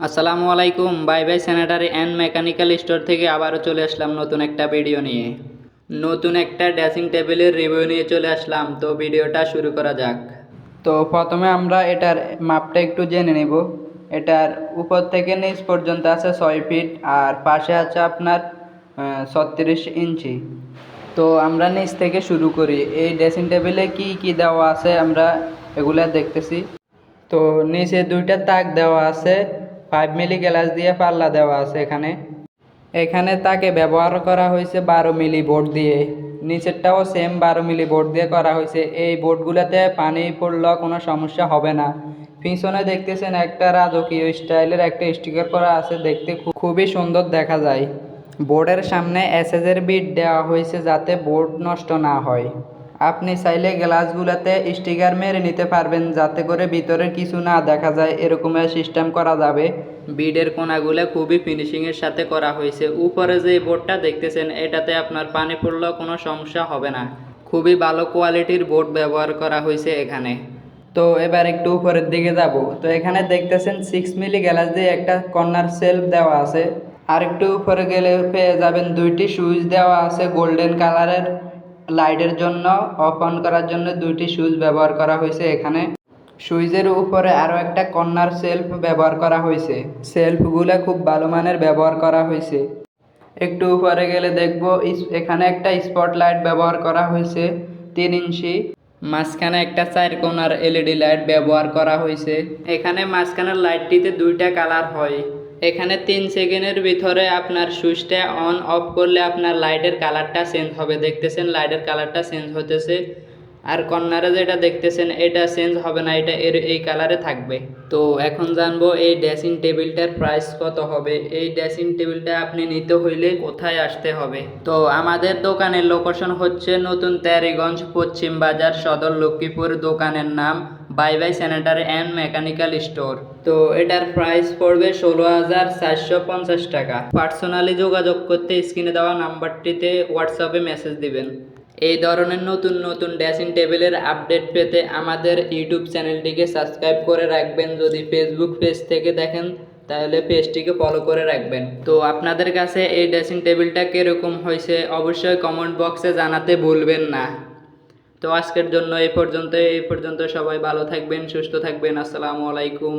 আসসালামু আলাইকুম, bye bye sanitary and mechanical store থেকে আবারও চলে আসলাম নতুন একটা ভিডিও নিয়ে। নতুন একটা ড্রেসিং টেবিলের রিভিউ নিয়ে চলে আসলাম, তো ভিডিওটা শুরু করা যাক। তো প্রথমে আমরা এটার মাপটা একটু জেনে নেব। এটার উপর থেকে নিচ পর্যন্ত আছে ছয় ফিট, আর পাশে আছে আপনার ছত্রিশ ইঞ্চি। তো আমরা নিচ থেকে শুরু করি। এই ড্রেসিং টেবিলে কি কি দেওয়া আছে আমরা এগুলা দেখতেছি। তো নিচে দুইটা তাক দেওয়া আছে। ফাইভ মিলি গ্লাস দিয়ে পাল্লা দেওয়া আছে এখানে। এখানে তাকে ব্যবহার করা হয়েছে বারো মিলি বোর্ড দিয়ে। নিচেরটাও সেম বারো মিলি বোর্ড দিয়ে করা হয়েছে। এই বোর্ডগুলোতে পানি পড়লেও কোনো সমস্যা হবে না। পিছনে দেখতেছেন একটা রাজকীয় স্টাইলের একটা স্টিকার করা আছে, দেখতে খুবই সুন্দর দেখা যায়। বোর্ডের সামনে এসএসের বিট দেওয়া হয়েছে যাতে বোর্ড নষ্ট না হয়। আপনি চাইলে গ্লাসগুলোতে স্টিকার মেরে নিতে পারবেন যাতে করে ভিতরে কিছু না দেখা যায়। এরকমের সিস্টেম করা যাবে। বিডের কোনাগুলো খুবই ফিনিশিংয়ের সাথে করা হয়েছে। উপরে যে বোর্ডটা দেখতেছেন এটাতে আপনার পানি পড়লেও কোনো সমস্যা হবে না। খুবই ভালো কোয়ালিটির বোর্ড ব্যবহার করা হয়েছে এখানে। তো এবার একটু উপরের দিকে যাব। তো এখানে দেখতেছেন সিক্স মিলি গ্লাস দিয়ে একটা কর্নার সেলফ দেওয়া আছে। আর একটু উপরে গেলে পেয়ে যাবেন দুইটি সুইচ দেওয়া আছে গোল্ডেন কালারের লাইটের জন্য অফ অন করার জন্য দুইটি সুইচ ব্যবহার করা হয়েছে এখানে। সুইচের উপরে আরও একটা কর্নার সেলফ ব্যবহার করা হয়েছে। সেলফগুলো খুব ভালো মানের ব্যবহার করা হয়েছে। একটু উপরে গেলে দেখব এখানে একটা স্পট লাইট ব্যবহার করা হয়েছে, তিন ইঞ্চি। মাঝখানে একটা চার কোনার এলইডি লাইট ব্যবহার করা হয়েছে। এখানে মাঝখানের লাইটটিতে দুইটা কালার হয়। এখানে তিন সেকেন্ডের ভিতরে আপনার সুইচটা অন অফ করলে আপনার লাইটের কালারটা চেঞ্জ হবে। দেখতেছেন লাইটের কালারটা চেঞ্জ হতেছে আর কর্নারে যেটা দেখতেছেন, এটা চেঞ্জ হবে না, এটা এর এই কালারে থাকবে। তো এখন জানব এই ড্রেসিং টেবিলটার প্রাইস কত হবে? এই ড্রেসিং টেবিলটা আপনি নিতে হইলে কোথায় আসতে হবে? তো আমাদের দোকানের লোকেশন হচ্ছে নতুন তেরিগঞ্জ পশ্চিম বাজার সদর লক্ষ্মীপুর। দোকানের নাম bye bye sanitary and mechanical store. তো এটার প্রাইস পড়বে ষোলো হাজার চারশো পঞ্চাশ টাকা। পার্সোনালি যোগাযোগ করতে স্ক্রিনে দেওয়া নাম্বারটিতে হোয়াটসঅ্যাপে মেসেজ দিবেন। এই ধরনের নতুন নতুন ড্রেসিং টেবিলের আপডেট পেতে আমাদের ইউটিউব চ্যানেলটিকে সাবস্ক্রাইব করে রাখবেন। যদি ফেসবুক পেজ থেকে দেখেন, তাহলে পেজটিকে ফলো করে রাখবেন। তো আপনাদের কাছে এই ড্রেসিং টেবিলটা কীরকম হয়েছে, অবশ্যই কমেন্ট বক্সে জানাতে ভুলবেন না। তো আজকের জন্য এই পর্যন্ত এই পর্যন্ত সবাই ভালো থাকবেন সুস্থ থাকবেন আসসালামু আলাইকুম।